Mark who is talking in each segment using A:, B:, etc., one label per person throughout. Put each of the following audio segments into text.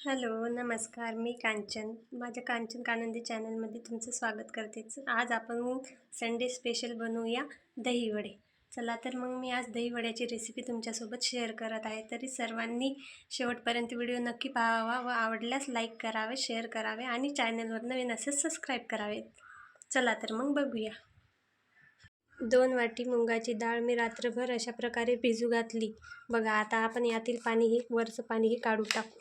A: Hello नमस्कार मी कांचन. माझ्या कांचन कानंदी चॅनलमध्ये तुमचं स्वागत करते. आज आपण संडे स्पेशल बनवूया दहीवडे चला तर मग मी आज दहीवड्याची रेसिपी तुमच्यासोबत शेअर करत आहे. तरी सर्वांनी शेवटपर्यंत व्हिडिओ नक्की पाहावा व आवडल्यास लाईक करावे शेअर करावे आणि चॅनलवर नवीन असेच सबस्क्राईब करावे. चला तर मग बघूया. दोन वाटी मुंगाची डाळ मी रात्रभर अशा प्रकारे भिजू घातली. बघा आता आपण यातील पाणीही वरचं पाणीही काढून टाकू.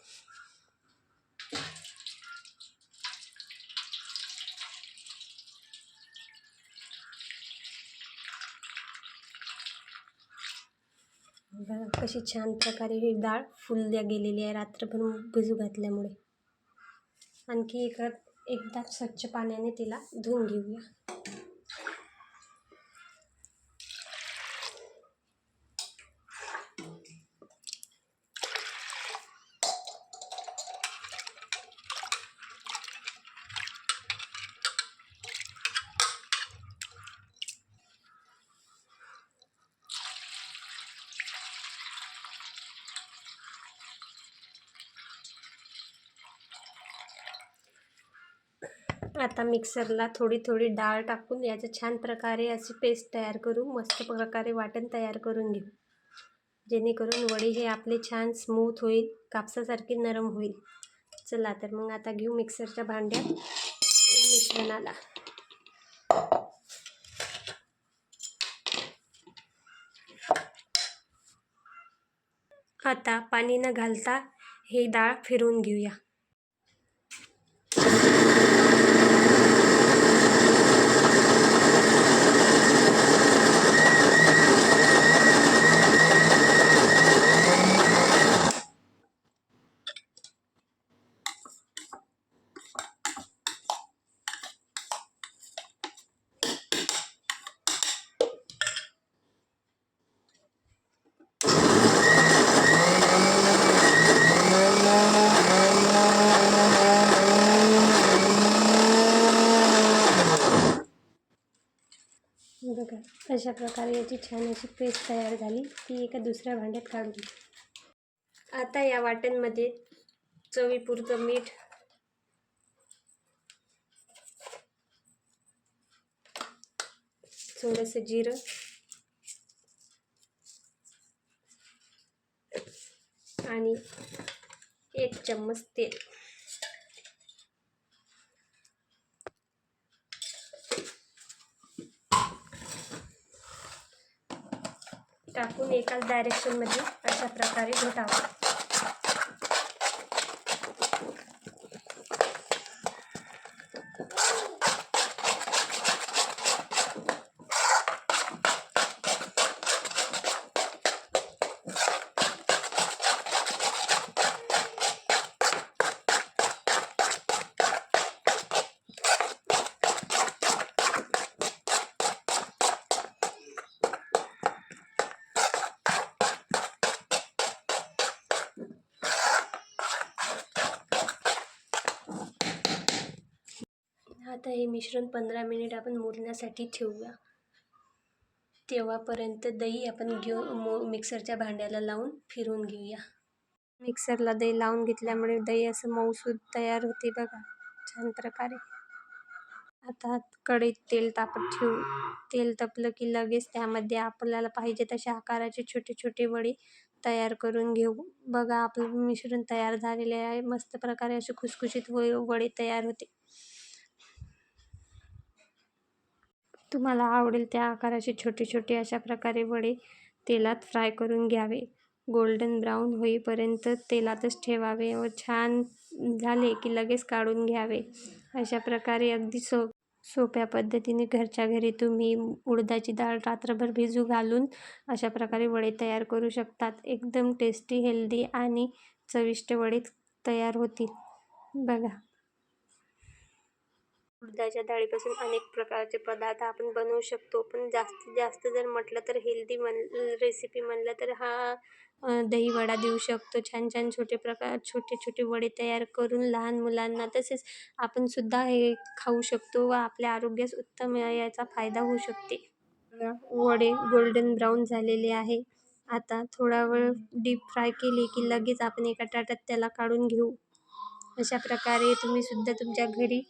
A: बघा कशी छान प्रकारे ही डाळ फुलल्या गेलेली आहे रात्रभर भिजू घातल्यामुळे. आणखी एका एकदा स्वच्छ पाण्याने तिला धुवून घेऊया. आता मिक्सरला थोडी थोडी डाळ टाकून याचं छान प्रकारे अशी पेस्ट तयार करू. मस्त प्रकारे वाटण तयार करून घेऊ. जेणेकरून वडी हे आपले छान स्मूथ होईल कापसासारखे नरम होईल. चला तर मग आता घेऊ मिक्सरच्या भांड्यात या मिश्रणाला. आता पाणी न घालता हे डाळ फिरवून घेऊया. बघा अशा प्रकारे याची छान अशी पेस्ट तयार झाली. ती एका दुसऱ्या भांड्यात काढून आता या वाटणमध्ये चवीपुरतं मीठ थोडंसं जिरं आणि एक चम्मच तेल. टाकून एकाच डायरेक्शनमध्ये अशा प्रकारे घोटावा. आता हे मिश्रण पंधरा मिनिट आपण मुरण्यासाठी ठेवूया. तेव्हापर्यंत दही आपण घेऊन मिक्सरच्या भांड्याला लावून फिरवून घेऊया. मिक्सरला दही लावून घेतल्यामुळे दही असं मऊसूद तयार होते बघा. छान प्रकारे. आता कढईत तेल तापत ठेवू. तेल तापलं की लगेच त्यामध्ये आपल्याला पाहिजे तशा आकाराचे छोटे छोटे वडे तयार करून घेऊ. बघा आपलं मिश्रण तयार झालेले आहे. मस्त प्रकारे असे खुसखुशीत वडे तयार होते. तुम्हाला आवडेल त्या आकाराचे छोटे छोटे अशा प्रकारे वडे तेलात फ्राय करून घ्यावे. गोल्डन ब्राऊन होईपर्यंत तेलातच ठेवावे व छान झाले की लगेच काढून घ्यावे. अशा प्रकारे अगदी सो सोप्या पद्धतीने घरच्या घरी तुम्ही उडदाची डाळ रात्रभर भिजू घालून अशा प्रकारे वडे तयार करू शकतात. एकदम टेस्टी हेल्दी आणि चविष्ट वडे तयार होतील. बघा. उडदाच्या डाळीपासून अनेक प्रकारचे पदार्थ आपण बनवू शकतो. पण जास्तीत जास्त जर म्हटलं तर हेल्दी म्हण रेसिपी म्हणलं तर हा दही वडा देऊ शकतो. छान छान छोटे प्रकार छोटे छोटे वडे तयार करून लहान मुलांना तसेच आपणसुद्धा हे खाऊ शकतो व आपल्या आरोग्यास उत्तम याचा फायदा होऊ शकते. वडे गोल्डन ब्राऊन झालेले आहे. आता थोडा वेळ डीप फ्राय केले की लगेच आपण एका ताटात त्याला काढून घेऊ. अशा प्रकारे तुम्हीसुद्धा तुमच्या घरी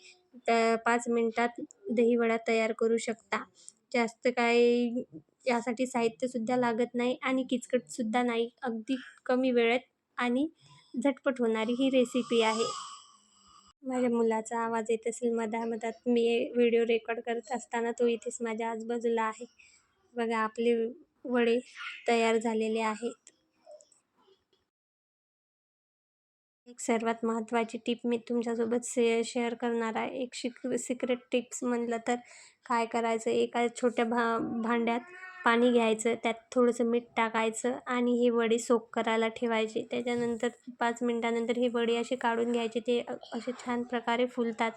A: त पाच मिनटात दहीवडा तयार करू शकता. जास्त काही यासाठी साहित्यसुद्धा लागत नाही आणि किचकटसुद्धा नाही. अगदी कमी वेळेत आणि झटपट होणारी ही रेसिपी आहे. माझ्या मुलाचा आवाज येत असेल मधामधात मी व्हिडिओ रेकॉर्ड करत असताना तो इथेच माझ्या आजूबाजूला आहे. बघा आपले वडे तयार झालेले आहे. एक सर्वात महत्त्वाची टीप मी तुमच्यासोबत से शेअर करणार आहे. एक शिक सिक्रेट टिप्स म्हणलं तर काय करायचं? एका छोट्या भा भांड्यात पाणी घ्यायचं त्यात थोडंसं मीठ टाकायचं आणि हे वडे सोक करायला ठेवायचे. त्याच्यानंतर पाच मिनटानंतर हे वडे असे काढून घ्यायचे. ते असे छान प्रकारे फुलतात.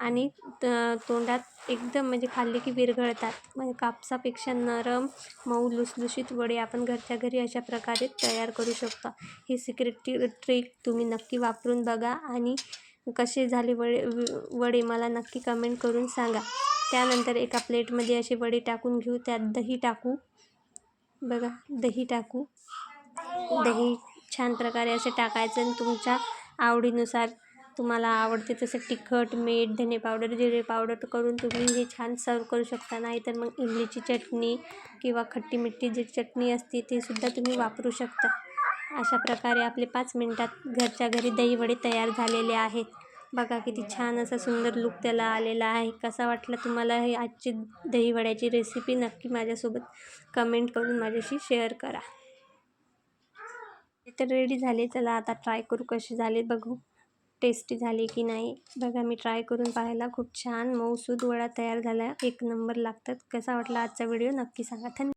A: आणि त तोंडात एकदम म्हणजे खाल्ले की विरघळतात. म्हणजे कापसापेक्षा नरम मऊ लुसलुशीत वडे आपण घरच्या घरी अशा प्रकारे तयार करू शकतो. ही सिक्रेट टी ट्रिक तुम्ही नक्की वापरून बघा आणि कसे झाले वडे वडे मला नक्की कमेंट करून सांगा. त्यानंतर एका प्लेटमध्ये असे वडे टाकून घेऊ. त्यात दही टाकू. बघा दही टाकू. दही छान प्रकारे असे टाकायचं आणि तुमच्या आवडीनुसार तुम्हाला आवडते तसं तिखट मीठ धने पावडर जिरे पावडर करून तुम्ही हे छान सर्व करू शकता. नाहीतर मग इमलीची चटणी किंवा खट्टी मिठी जी चटणी असते ती सुद्धा तुम्ही वापरू शकता. अशा प्रकारे आपले पाच मिनटात घरच्या घरी दहीवडे तयार झालेले आहेत. बघा किती छान असा सुंदर लुक त्याला आलेला आहे. कसा वाटला तुम्हाला हे आजची दहीवड्याची रेसिपी नक्की माझ्यासोबत कमेंट करून माझ्याशी शेअर करा. तर रेडी झाले. चला आता ट्राय करू कसे झाले बघू. टेस्टी झाली की नाही? बघा मी ट्राय करून पाहायला खूप छान. मऊसूद वडा तयार झाला. एक नंबर लागतात. कसा वाटला आजचा व्हिडिओ? नक्की सांगा. धन्यवाद.